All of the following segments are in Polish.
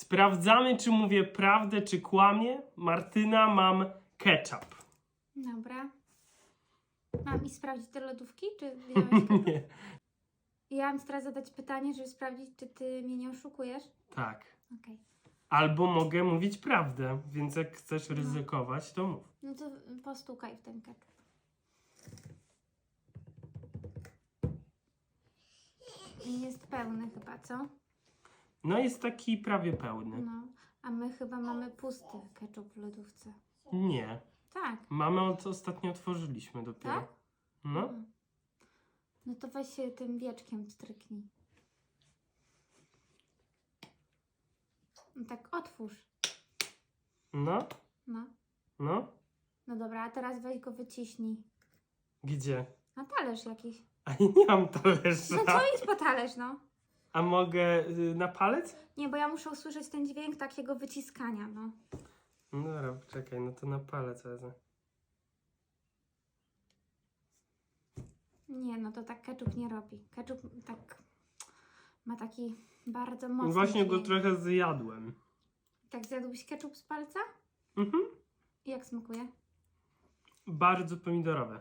Sprawdzamy, czy mówię prawdę, czy kłamie. Martyna, mam ketchup. Dobra. Mam i sprawdzić te lodówki, czy wziąłeś ketchup? Nie. Ja mam teraz zadać pytanie, żeby sprawdzić, czy ty mnie nie oszukujesz. Tak. Okej. Albo mogę mówić prawdę, więc jak chcesz ryzykować, to mów. No to postukaj w ten ketchup. Jest pełny chyba, co? No jest taki prawie pełny. No. A my chyba mamy pusty ketchup w lodówce. Nie. Tak. Mamy od ostatnio otworzyliśmy dopiero. Tak? No. No to weź się tym wieczkiem stryknij. No tak otwórz. No. No. No. No dobra, a teraz weź go wyciśnij. Gdzie? Na talerz jakiś. A ja nie mam No talerza. to idź po talerz, no. A mogę y, na palec? Nie, bo ja muszę usłyszeć ten dźwięk takiego wyciskania, no. No dobra, czekaj, no to na palec wezmę. Nie, no to tak ketchup nie robi. Ketchup tak ma taki bardzo mocny Właśnie go dźwięk. trochę zjadłem. Tak zjadłbyś ketchup z palca? Mhm. I Jak smakuje? Bardzo pomidorowe.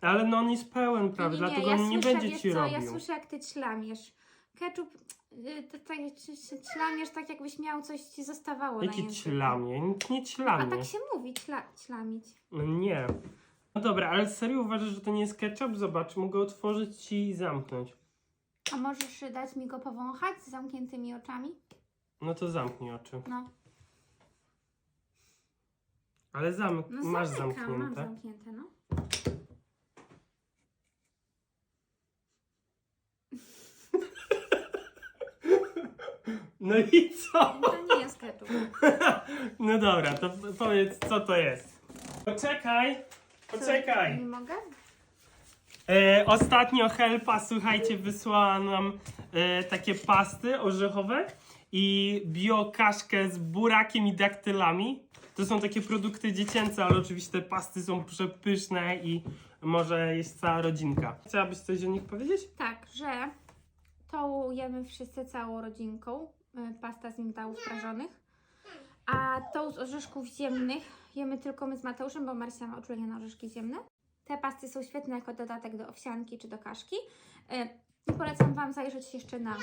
Ale no on jest pełen, prawda? Dlatego on nie słyszę, będzie wiesz ci co, robił. Ja słyszę, jak ty ćlamiesz. Ketchup, y, to tak czy- czy ćlamiesz tak, jakbyś miał coś ci zostawało na Jakie języku. ćlamie? Nic nie A ćlamie. tak się mówi, ćla, ćlamić. No nie. No dobra, ale serio uważasz, że to nie jest ketchup? Zobacz, mogę otworzyć ci i zamknąć. A możesz y, dać mi go powąchać z zamkniętymi oczami? No to zamknij oczy. No, Ale zamk no masz zamykam, mam zamknięte. zamknięte, no. No i co? To nie jest ketchup. No dobra, to powiedz, co to jest. Poczekaj, poczekaj. Nie mogę? E, ostatnio Helpa, słuchajcie, wysłała nam e, takie pasty orzechowe i biokaszkę z burakiem i daktylami. To są takie produkty dziecięce, ale oczywiście te pasty są przepyszne i może jest cała rodzinka. Chciałabyś coś o nich powiedzieć? Tak, że to jemy wszyscy całą rodzinką. Y, Pasta z migdałów prażonych. A tą z orzeszków ziemnych jemy tylko my z Mateuszem, bo Marcia ma uczulenie na orzeszki ziemne. Te pasty są świetne jako dodatek do owsianki czy do kaszki. Y, I polecam Wam zajrzeć jeszcze na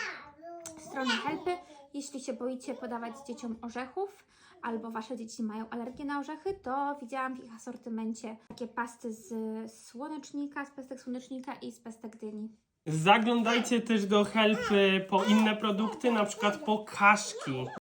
stronę Helpy, jeśli się boicie podawać dzieciom orzechów albo Wasze dzieci mają alergię na orzechy, to widziałam w ich asortymencie takie pasty z słonecznika, z pestek słonecznika i z pestek dyni. Zaglądajcie też do Helpy po inne produkty, na przykład po kaszki.